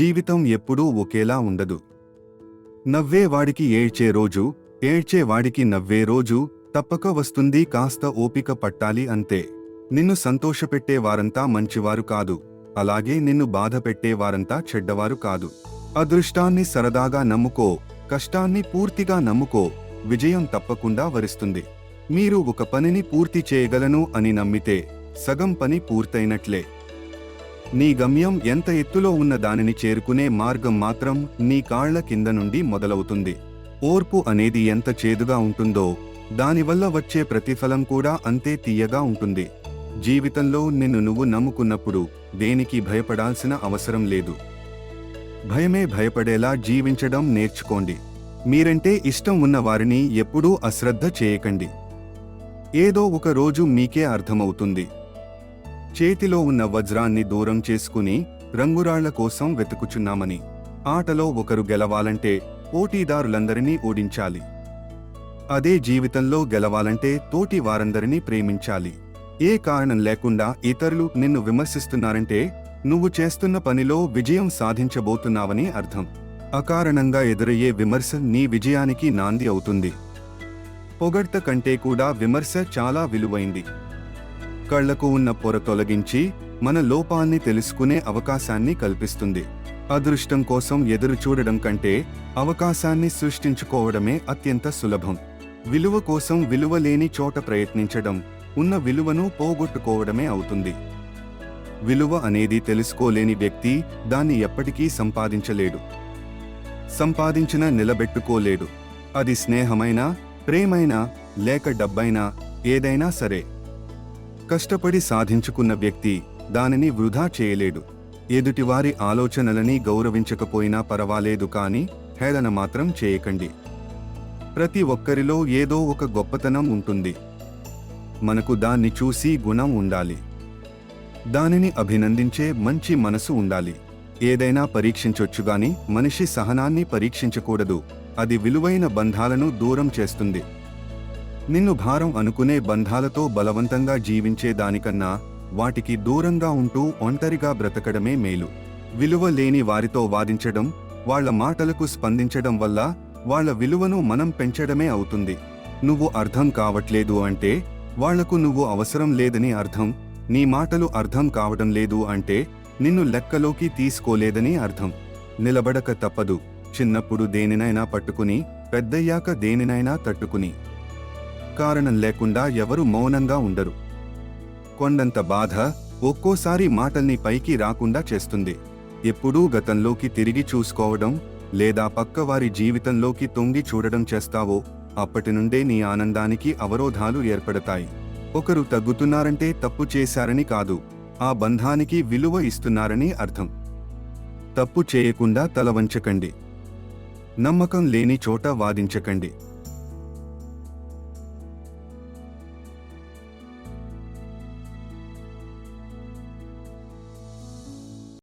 జీవితం ఎప్పుడూ ఒకేలా ఉండదు. నవ్వేవాడికి ఏడ్చే రోజు ఏడ్చేవాడికి నవ్వే రోజు తప్పక వస్తుంది కాస్త ఓపిక పట్టాలి అంతే. నిన్ను సంతోషపెట్టే వారంతా మంచివారు కాదు. అలాగే నిన్ను బాధ పెట్టేవారంతా చెడ్డవారు కాదు. అదృష్టాన్ని సరదాగా నమ్ముకో కష్టాన్ని పూర్తిగా నమ్ముకో విజయం తప్పకుండా వరిస్తుంది. మీరు ఒక పనిని పూర్తి చేయగలను అని నమ్మితే సగం పని పూర్తయినట్లే. నీ గమ్యం ఎంత ఎత్తులో ఉన్న దానిని చేరుకునే మార్గం మాత్రం నీ కాళ్ళ కింద నుండి మొదలవుతుంది. ఓర్పు అనేది ఎంత చేదుగా ఉంటుందో దానివల్ల వచ్చే ప్రతిఫలం కూడా అంతే తీయగా ఉంటుంది. జీవితంలో నిన్ను నువ్వు నమ్ముకున్నప్పుడు దేనికి భయపడాల్సిన అవసరం లేదు. భయమే భయపడేలా జీవించడం నేర్చుకోండి. మీరంటే ఇష్టం ఉన్న వారిని ఎప్పుడూ అశ్రద్ధ చేయకండి. ఏదో ఒక రోజు మీకే అర్థమవుతుంది. చేతిలో ఉన్న వజ్రాన్ని దూరం చేసుకుని రంగురాళ్ళ కోసం వెతుకుచున్నామని. ఆటలో ఒకరు గెలవాలంటే పోటీదారులందరినీ ఓడించాలి. అదే జీవితంలో గెలవాలంటే తోటి వారందరినీ ప్రేమించాలి. ఏ కారణం లేకుండా ఇతరులు నిన్ను విమర్శిస్తున్నారంటే నువ్వు చేస్తున్న పనిలో విజయం సాధించబోతున్నావని అర్థం. అకారణంగా ఎదురయ్యే విమర్శ నీ విజయానికి నాంది అవుతుంది. పొగడ్త కంటే కూడా విమర్శ చాలా విలువైంది. కళ్ళకు ఉన్న పొర తొలగించి మన లోపాన్ని తెలుసుకునే అవకాశాన్ని కల్పిస్తుంది. అదృష్టం కోసం ఎదురు చూడడం కంటే అవకాశాన్ని సృష్టించుకోవడమే అత్యంత సులభం. విలువ కోసం విలువ లేని చోట ప్రయత్నించడం ఉన్న విలువను పోగొట్టుకోవడమే అవుతుంది. విలువ అనేది తెలుసుకోలేని వ్యక్తి దాన్ని ఎప్పటికీ సంపాదించలేడు. సంపాదించిన నిలబెట్టుకోలేడు. అది స్నేహమైనా ప్రేమైనా లేక డబ్బైనా ఏదైనా సరే. కష్టపడి సాధించుకున్న వ్యక్తి దానిని వృధా చేయలేడు. ఎదుటివారి ఆలోచనలని గౌరవించకపోయినా పర్వాలేదు కానీ హేళన మాత్రం చేయకండి. ప్రతి ఒక్కరిలో ఏదో ఒక గొప్పతనం ఉంటుంది. మనకు దాన్ని చూసి గుణం ఉండాలి. దానిని అభినందించే మంచి మనసు ఉండాలి. ఏదైనా పరీక్షించొచ్చుగాని మనిషి సహనాన్ని పరీక్షించకూడదు. అది విలువైన బంధాలను దూరం చేస్తుంది. నిన్ను భారం అనుకునే బంధాలతో బలవంతంగా జీవించే దానికన్నా వాటికి దూరంగా ఉంటూ ఒంటరిగా బ్రతకడమే మేలు. విలువ లేని వారితో వాదించడం వాళ్ళ మాటలకు స్పందించడం వల్ల వాళ్ళ విలువను మనం పెంచడమే అవుతుంది. నువ్వు అర్థం కావట్లేదు అంటే వాళ్ళకు నువ్వు అవసరం లేదని అర్థం నీ మాటలు అర్థం కావడం లేదు అంటే నిన్ను లెక్కలోకి తీసుకోలేదని అర్థం. నిలబడక తప్పదు. చిన్నప్పుడు దేనినైనా పట్టుకుని పెద్దయ్యాక దేనినైనా తట్టుకుని. కారణం లేకుండా ఎవరు మౌనంగా ఉండరు. కొండంత బాధ ఒక్కోసారి మాటల్ని పైకి రాకుండా చేస్తుంది. ఎప్పుడూ గతంలోకి తిరిగి చూసుకోవడం లేదా పక్కవారి జీవితంలోకి తొంగి చూడడం చేస్తావో అప్పటి నుండే నీ ఆనందానికి అవరోధాలు ఏర్పడతాయి. ఒకరు తగ్గుతున్నారంటే తప్పు చేశారని కాదు ఆ బంధానికి విలువ ఇస్తున్నారని అర్థం. తప్పు చేయకుండా తల వంచకండి. నమ్మకం లేని చోట వాదించకండి.